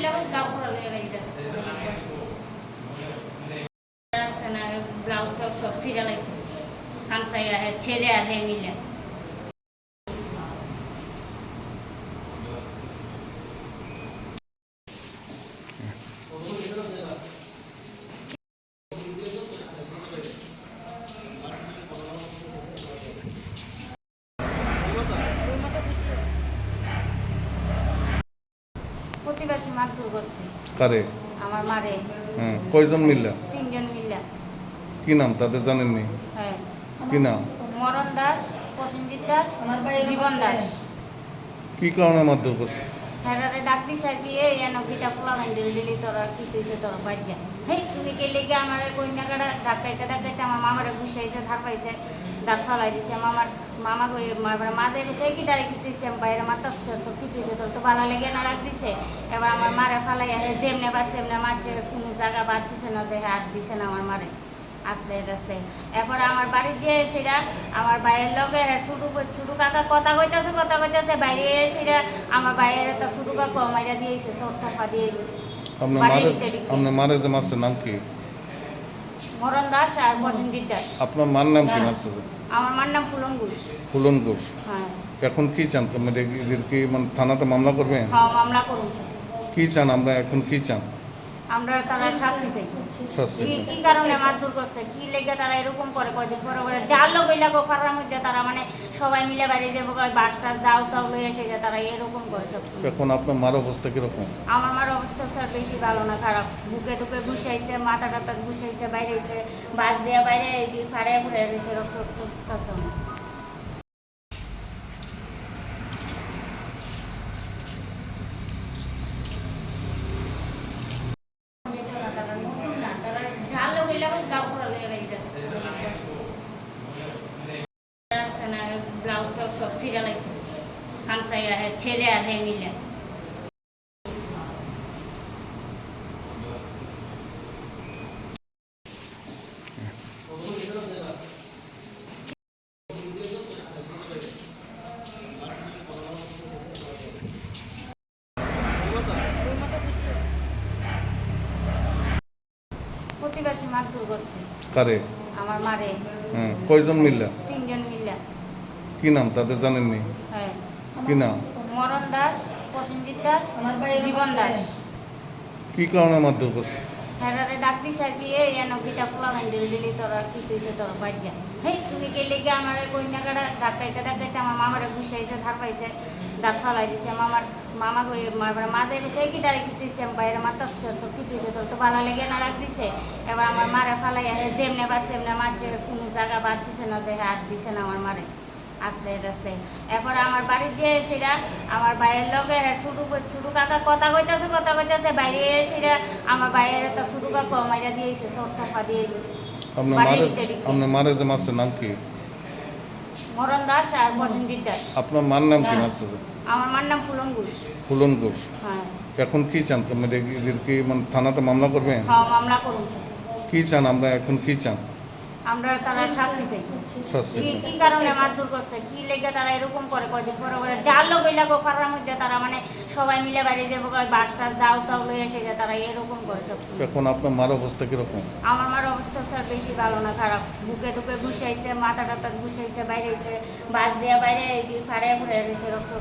বিলাকো গাঁও ঘৰলৈ আহিলে ব্লাউজ টাউজ চব চিলাইছোঁ কাঞ্চাই আহে ছেলে আহে মিলে। মারধর করছে। কারে? আমার মারে। হ্যাঁ কয়জন মিল্লা তিনজন মিলে। কি নাম? তাদের জানেননি? হ্যাঁ। কি নাম? মরণ দাস প্রসেনজিৎ দাস জীবন দাস। কি কারণে মারধর করছে? হ্যাঁ ডাক দিছে আর কি এই এন গিটা ফুলা মাইন্ডে দিলি তোরা কি তুইছে তোর বাজ্যা হেই, তুমি কে লেগে আমার কন্যাকাটা ধাক্কাইতে ধাক্কাইতে আমার মামারে ঘুষাইছে ধার পাইছে দাঁত ফালাই দিছে। মামার, মামা কই, মামার মাঝে গেছে কি তারে কি তুইছে? বাইরে মাতাস তোর কি তুইছে? তোর তো ভালো লেগে না রাখ দিছে? এবার আমার মারে ফালাই যেমনে পারছে সেমনে মারছে, কোনো জায়গা বাদ দিছে না যে, হাত দিছে না আমার মারে। আস্তে আস্তে এরপর আমার বাড়ি দিয়ে সেটা আমার বাইরের লগে ছোটো ছোটো কাকা কথা কইতাছে কথা কইতাছে বাইরে সেটা আমার বাইরে তো ছোটো কাকা মাইরা দিয়েছে সব থাকা দিয়েছে আপনার মারে যে নাম কি? মরণ দাস আর বসন্তির দাস আপনার মার নাম কি মারছে? আমার মার নাম ফুলন ঘোষ। ফুলন ঘোষ। হ্যাঁ। এখন কি চান? এদের কি মানে থানাতে মামলা করবেন? হ্যাঁ মামলা করুন কি চান? আমরা এখন কি চান? আমরা তারা শাস্তি চাই। কি। কি কারণে মারধর করছে? কি লেগে তারা এরকম করে? কয়দিন পরে পরে যার লোক লাগো পাড়ার মধ্যে তারা মানে সবাই মিলে বাড়ি যাব বাস টাস দাও তাও লয়ে এসে যায় তারা এরকম করে সব। এখন আপনার মার অবস্থা কীরকম? আমার মার অবস্থা স্যার বেশি ভালো না খারাপ। বুকে টুকে ঘুষাইছে মাথা টাথা ঘুষাইছে বাইরে বাস দেওয়া বাইরে ফাড়ে রয়েছে রক্ত রক্ত উঠতাছে অনেক। তারা নতুন না, তারা যা লোক এলে দাও করে লয়ে বাইরে আছে না, ব্লাউজ টাউজ সব সিরিয়ালাইছে খামসাই আহে ছেলে আহে মিলে। প্রতিবাসী মারধর করছে। কারে? আমার মারে। কয়জন মিললা? কি নাম? তাদের জানেননি? হ্যাঁ। কি নাম? মরণ দাস প্রসেনজিৎ দাস জীবন দাস। কি কারণে মারধর করছে? হ্যাঁ ডাক দিছে আর কি এই এন গিটা ফুলা মাইন্ডে দিলি তোরা কি তুইছে তোর বাজ্যা হেই তুমি কে লেগে আমার কন্যাকাটা ধাক্কাইতে ধাক্কাইতে আমার মামারে ঘুষাইছে ধার পাইছে দাঁত ফালাই দিছে মামার মামা কই মাঝে গেছে কি তারে কি তুইছে বাইরে মাতাস তোর কি তুইছে তোর তো ভালো লেগে না রাখ দিছে। এবার আমার মারে ফালাই যেমনে পারছে সেমনে মারছে কোনো জায়গা বাদ দিছে না যে হাত দিছে না আমার মারে। আস্তে আস্তে। এরপর আমার বাড়ি দিয়ে সেটা আমার বাইরের লগে ছোটো ছোটো কাকা কথা কইতাছে কথা কইতাছে বাইরে সেটা আমার বাইরে তো ছোটো কাকা মাইরা দিয়েছে সব থাকা দিয়েছে। আপনার মারে যে নাম কি? মরণ দাস আর বসন্তির দাস। আপনার মার নাম কি আমার মার নাম ফুলন ঘোষ। ফুলন ঘোষ। হ্যাঁ। এখন কি চান? কি মানে থানাতে মামলা করবেন? হ্যাঁ মামলা করুন কি চান? আমরা এখন কি চান? আমরা তারা শাস্তি চাই। কি কারণে মারধর করছে? কি লেগে তারা এরকম করে? কয়দিন পরে পরে যার লোক লাগো পাড়ার মধ্যে তারা মানে সবাই মিলে বাড়ি যাব বাস টাস দাও তাও লয়ে এসে যায় তারা এরকম করে সব। এখন আপনার মার অবস্থা কীরকম? আমার মার অবস্থা স্যার বেশি ভালো না খারাপ। বুকে টুকে ঘুষাইছে মাথা টাথা ঘুষাইছে বাইরে বাস দেওয়া বাইরে ফাড়ে ফুড়ে রয়েছে রক্ত।